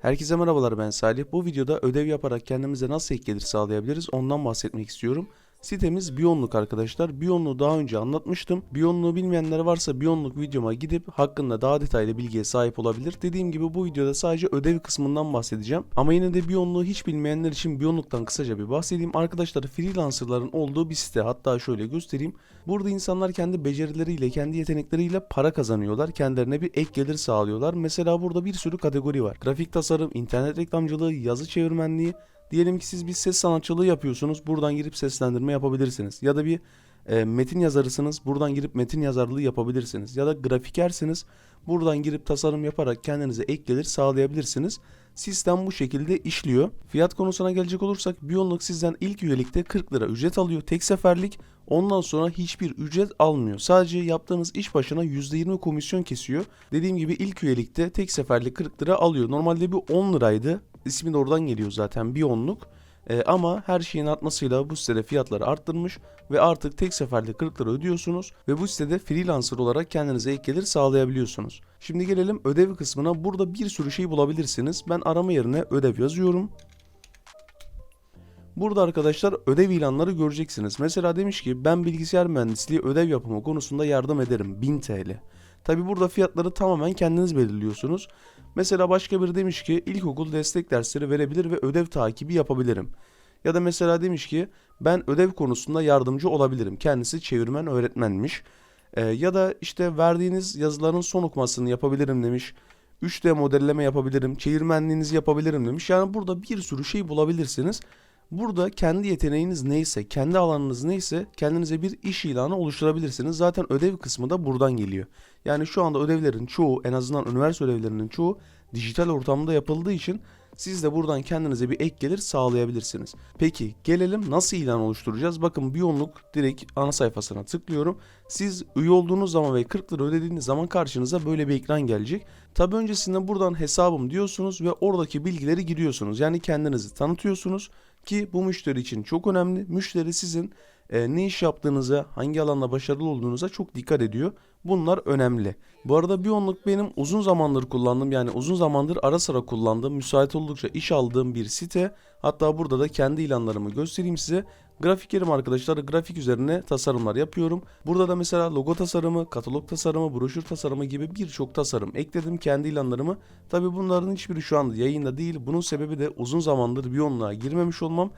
Herkese merhabalar ben Salih. Bu videoda ödev yaparak kendimize nasıl ek gelir sağlayabiliriz ondan bahsetmek istiyorum. Sitemiz Biyonluk arkadaşlar. Biyonluğu daha önce anlatmıştım. Biyonluğu bilmeyenler varsa Biyonluk videoma gidip hakkında daha detaylı bilgiye sahip olabilir. Dediğim gibi bu videoda sadece ödev kısmından bahsedeceğim. Ama yine de Biyonluğu hiç bilmeyenler için Biyonluk'tan kısaca bir bahsedeyim. Arkadaşlar freelancerların olduğu bir site. Hatta şöyle göstereyim. Burada insanlar kendi becerileriyle, kendi yetenekleriyle para kazanıyorlar. Kendilerine bir ek gelir sağlıyorlar. Mesela burada bir sürü kategori var. Grafik tasarım, internet reklamcılığı, yazı çevirmenliği, Diyelim ki siz bir ses sanatçılığı yapıyorsunuz. Buradan girip seslendirme yapabilirsiniz. Ya da bir e, metin yazarısınız. Buradan girip metin yazarlığı yapabilirsiniz. Ya da grafikersiniz. Buradan girip tasarım yaparak kendinize ek gelir sağlayabilirsiniz. Sistem bu şekilde işliyor. Fiyat konusuna gelecek olursak Biyonluk sizden ilk üyelikte 40 lira ücret alıyor. Tek seferlik. Ondan sonra hiçbir ücret almıyor. Sadece yaptığınız iş başına %20 komisyon kesiyor. Dediğim gibi ilk üyelikte tek seferlik 40 lira alıyor. Normalde bir 10 liraydı. İsmi oradan geliyor zaten bir onluk. Ee, ama her şeyin artmasıyla bu sitede fiyatları arttırmış ve artık tek seferde 40 lira ödüyorsunuz ve bu sitede freelancer olarak kendinize ek gelir sağlayabiliyorsunuz. Şimdi gelelim ödev kısmına. Burada bir sürü şey bulabilirsiniz. Ben arama yerine ödev yazıyorum. Burada arkadaşlar ödev ilanları göreceksiniz. Mesela demiş ki ben bilgisayar mühendisliği ödev yapımı konusunda yardım ederim 1000 TL. Tabi burada fiyatları tamamen kendiniz belirliyorsunuz. Mesela başka biri demiş ki ilkokul destek dersleri verebilir ve ödev takibi yapabilirim. Ya da mesela demiş ki ben ödev konusunda yardımcı olabilirim. Kendisi çevirmen öğretmenmiş. Ee, ya da işte verdiğiniz yazıların son okumasını yapabilirim demiş. 3D modelleme yapabilirim, çevirmenliğinizi yapabilirim demiş. Yani burada bir sürü şey bulabilirsiniz. Burada kendi yeteneğiniz neyse, kendi alanınız neyse kendinize bir iş ilanı oluşturabilirsiniz. Zaten ödev kısmı da buradan geliyor. Yani şu anda ödevlerin çoğu, en azından üniversite ödevlerinin çoğu dijital ortamda yapıldığı için siz de buradan kendinize bir ek gelir sağlayabilirsiniz. Peki gelelim nasıl ilan oluşturacağız? Bakın Biyonluk direkt ana sayfasına tıklıyorum. Siz üye olduğunuz zaman ve 40 lira ödediğiniz zaman karşınıza böyle bir ekran gelecek. Tabi öncesinde buradan hesabım diyorsunuz ve oradaki bilgileri giriyorsunuz. Yani kendinizi tanıtıyorsunuz ki bu müşteri için çok önemli. Müşteri sizin e, ne iş yaptığınıza, hangi alanda başarılı olduğunuza çok dikkat ediyor. Bunlar önemli. Bu arada Biyonluk benim uzun zamandır kullandığım yani uzun zamandır ara sıra kullandığım, müsait oldukça iş aldığım bir site. Hatta burada da kendi ilanlarımı göstereyim size. Grafikerim arkadaşlar. Grafik üzerine tasarımlar yapıyorum. Burada da mesela logo tasarımı, katalog tasarımı, broşür tasarımı gibi birçok tasarım ekledim kendi ilanlarımı. Tabi bunların hiçbiri şu anda yayında değil. Bunun sebebi de uzun zamandır Biyonluğa girmemiş olmam.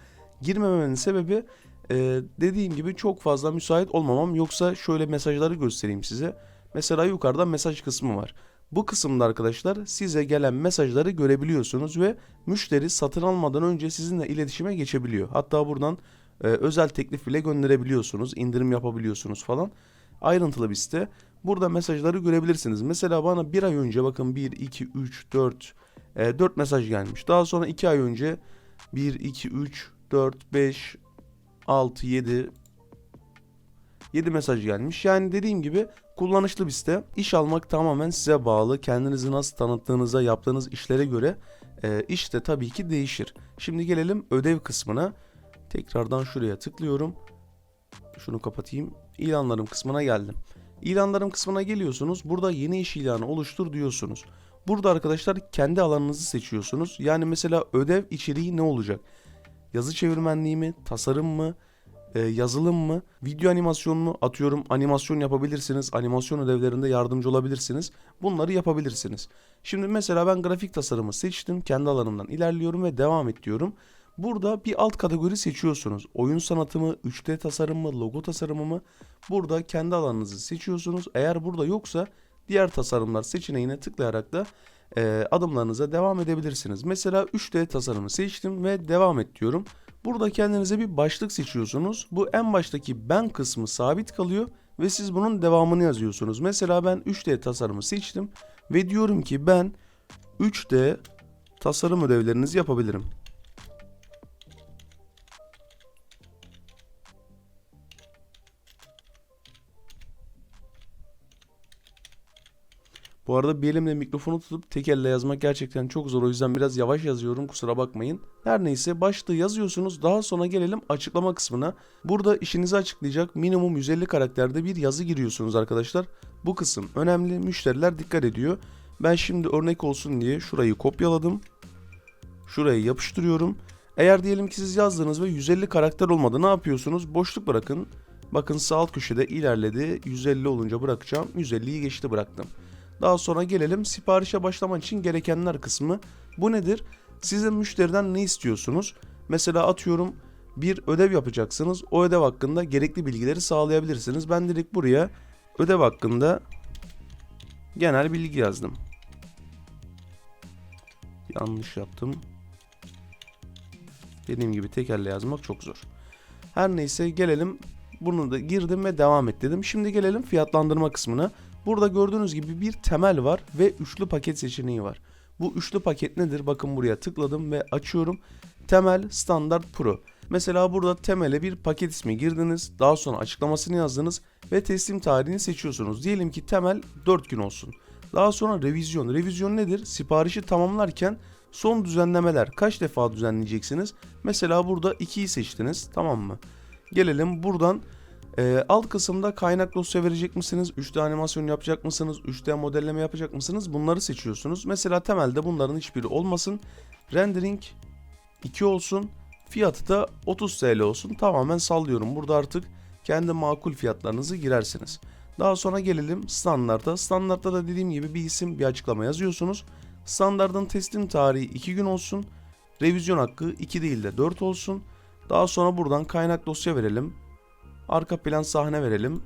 Girmememin sebebi ee, dediğim gibi çok fazla müsait olmamam. Yoksa şöyle mesajları göstereyim size. Mesela yukarıda mesaj kısmı var. Bu kısımda arkadaşlar size gelen mesajları görebiliyorsunuz ve müşteri satın almadan önce sizinle iletişime geçebiliyor. Hatta buradan e, özel teklif bile gönderebiliyorsunuz, indirim yapabiliyorsunuz falan. Ayrıntılı bir site. Burada mesajları görebilirsiniz. Mesela bana bir ay önce bakın 1, 2, 3, 4, e, 4 mesaj gelmiş. Daha sonra 2 ay önce 1, 2, 3, 4, 5, 6, 7 7 mesaj gelmiş. Yani dediğim gibi kullanışlı bir site. İş almak tamamen size bağlı. Kendinizi nasıl tanıttığınıza, yaptığınız işlere göre e, iş de tabii ki değişir. Şimdi gelelim ödev kısmına. Tekrardan şuraya tıklıyorum. Şunu kapatayım. İlanlarım kısmına geldim. İlanlarım kısmına geliyorsunuz. Burada yeni iş ilanı oluştur diyorsunuz. Burada arkadaşlar kendi alanınızı seçiyorsunuz. Yani mesela ödev içeriği ne olacak? Yazı çevirmenliği mi, tasarım mı, e, yazılım mı, video animasyon mu atıyorum animasyon yapabilirsiniz. Animasyon ödevlerinde yardımcı olabilirsiniz. Bunları yapabilirsiniz. Şimdi mesela ben grafik tasarımı seçtim. Kendi alanımdan ilerliyorum ve devam et diyorum. Burada bir alt kategori seçiyorsunuz. Oyun sanatı mı, 3D tasarım mı, logo tasarımı mı? Burada kendi alanınızı seçiyorsunuz. Eğer burada yoksa diğer tasarımlar seçeneğine tıklayarak da e, adımlarınıza devam edebilirsiniz. Mesela 3D tasarımı seçtim ve devam et diyorum. Burada kendinize bir başlık seçiyorsunuz. Bu en baştaki ben kısmı sabit kalıyor ve siz bunun devamını yazıyorsunuz. Mesela ben 3D tasarımı seçtim ve diyorum ki ben 3D tasarım ödevlerinizi yapabilirim. Bu arada bir elimle mikrofonu tutup tek elle yazmak gerçekten çok zor. O yüzden biraz yavaş yazıyorum kusura bakmayın. Her neyse başlığı yazıyorsunuz. Daha sonra gelelim açıklama kısmına. Burada işinizi açıklayacak minimum 150 karakterde bir yazı giriyorsunuz arkadaşlar. Bu kısım önemli. Müşteriler dikkat ediyor. Ben şimdi örnek olsun diye şurayı kopyaladım. Şuraya yapıştırıyorum. Eğer diyelim ki siz yazdınız ve 150 karakter olmadı ne yapıyorsunuz? Boşluk bırakın. Bakın sağ alt köşede ilerledi. 150 olunca bırakacağım. 150'yi geçti bıraktım. Daha sonra gelelim siparişe başlamak için gerekenler kısmı. Bu nedir? Sizin müşteriden ne istiyorsunuz? Mesela atıyorum bir ödev yapacaksınız. O ödev hakkında gerekli bilgileri sağlayabilirsiniz. Ben direkt buraya ödev hakkında genel bilgi yazdım. Yanlış yaptım. Dediğim gibi tekerle yazmak çok zor. Her neyse gelelim. Bunu da girdim ve devam et dedim. Şimdi gelelim fiyatlandırma kısmına. Burada gördüğünüz gibi bir temel var ve üçlü paket seçeneği var. Bu üçlü paket nedir? Bakın buraya tıkladım ve açıyorum. Temel, standart, pro. Mesela burada temele bir paket ismi girdiniz. Daha sonra açıklamasını yazdınız ve teslim tarihini seçiyorsunuz. Diyelim ki temel 4 gün olsun. Daha sonra revizyon. Revizyon nedir? Siparişi tamamlarken son düzenlemeler kaç defa düzenleyeceksiniz? Mesela burada 2'yi seçtiniz tamam mı? Gelelim buradan e, alt kısımda kaynak dosya verecek misiniz? 3D animasyon yapacak mısınız? 3D modelleme yapacak mısınız? Bunları seçiyorsunuz. Mesela temelde bunların hiçbiri olmasın. Rendering 2 olsun. Fiyatı da 30 TL olsun. Tamamen sallıyorum. Burada artık kendi makul fiyatlarınızı girersiniz. Daha sonra gelelim standarta. Standartta da dediğim gibi bir isim bir açıklama yazıyorsunuz. Standartın teslim tarihi 2 gün olsun. Revizyon hakkı 2 değil de 4 olsun. Daha sonra buradan kaynak dosya verelim. Arka plan sahne verelim.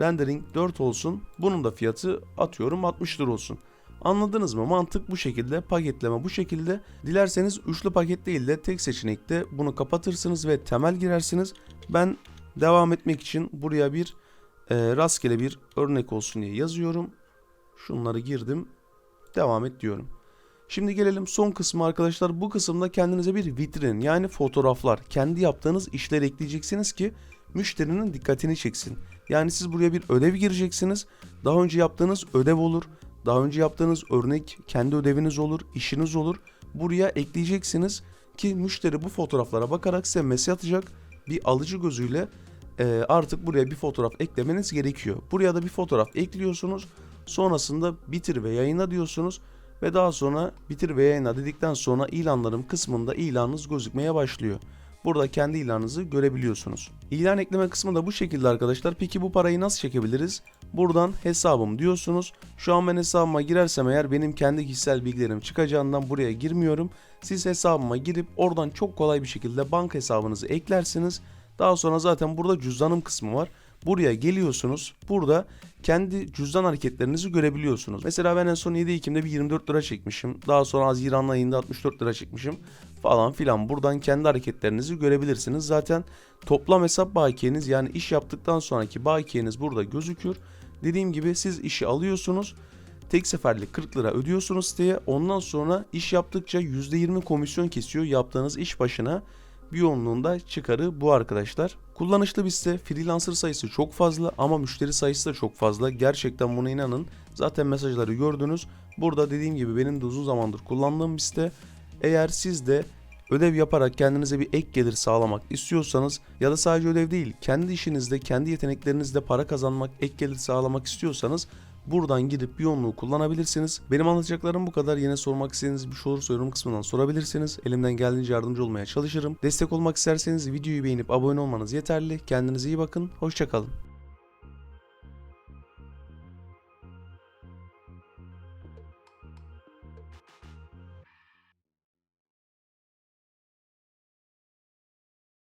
Rendering 4 olsun. Bunun da fiyatı atıyorum 60 lira olsun. Anladınız mı? Mantık bu şekilde, paketleme bu şekilde. Dilerseniz üçlü paket değil de tek seçenekte bunu kapatırsınız ve temel girersiniz. Ben devam etmek için buraya bir e, rastgele bir örnek olsun diye yazıyorum. Şunları girdim. Devam et diyorum. Şimdi gelelim son kısmı arkadaşlar. Bu kısımda kendinize bir vitrin yani fotoğraflar, kendi yaptığınız işler ekleyeceksiniz ki müşterinin dikkatini çeksin. Yani siz buraya bir ödev gireceksiniz. Daha önce yaptığınız ödev olur. Daha önce yaptığınız örnek kendi ödeviniz olur, işiniz olur. Buraya ekleyeceksiniz ki müşteri bu fotoğraflara bakarak size mesaj atacak. Bir alıcı gözüyle e, artık buraya bir fotoğraf eklemeniz gerekiyor. Buraya da bir fotoğraf ekliyorsunuz. Sonrasında bitir ve yayına diyorsunuz ve daha sonra bitir ve yayına dedikten sonra ilanlarım kısmında ilanınız gözükmeye başlıyor. Burada kendi ilanınızı görebiliyorsunuz. İlan ekleme kısmı da bu şekilde arkadaşlar. Peki bu parayı nasıl çekebiliriz? Buradan hesabım diyorsunuz. Şu an ben hesabıma girersem eğer benim kendi kişisel bilgilerim çıkacağından buraya girmiyorum. Siz hesabıma girip oradan çok kolay bir şekilde banka hesabınızı eklersiniz. Daha sonra zaten burada cüzdanım kısmı var. Buraya geliyorsunuz. Burada kendi cüzdan hareketlerinizi görebiliyorsunuz. Mesela ben en son 7 Ekim'de bir 24 lira çekmişim. Daha sonra Haziran ayında 64 lira çekmişim falan filan. Buradan kendi hareketlerinizi görebilirsiniz. Zaten toplam hesap bakiyeniz yani iş yaptıktan sonraki bakiyeniz burada gözükür. Dediğim gibi siz işi alıyorsunuz. Tek seferlik 40 lira ödüyorsunuz siteye. Ondan sonra iş yaptıkça %20 komisyon kesiyor yaptığınız iş başına. Bir yoğunluğunda çıkarı bu arkadaşlar. Kullanışlı bir site. Freelancer sayısı çok fazla ama müşteri sayısı da çok fazla. Gerçekten buna inanın. Zaten mesajları gördünüz. Burada dediğim gibi benim de uzun zamandır kullandığım bir site. Eğer siz de ödev yaparak kendinize bir ek gelir sağlamak istiyorsanız ya da sadece ödev değil kendi işinizde kendi yeteneklerinizle para kazanmak ek gelir sağlamak istiyorsanız buradan gidip bir yoğunluğu kullanabilirsiniz. Benim anlatacaklarım bu kadar. Yine sormak istediğiniz bir şey olursa yorum kısmından sorabilirsiniz. Elimden geldiğince yardımcı olmaya çalışırım. Destek olmak isterseniz videoyu beğenip abone olmanız yeterli. Kendinize iyi bakın. Hoşçakalın.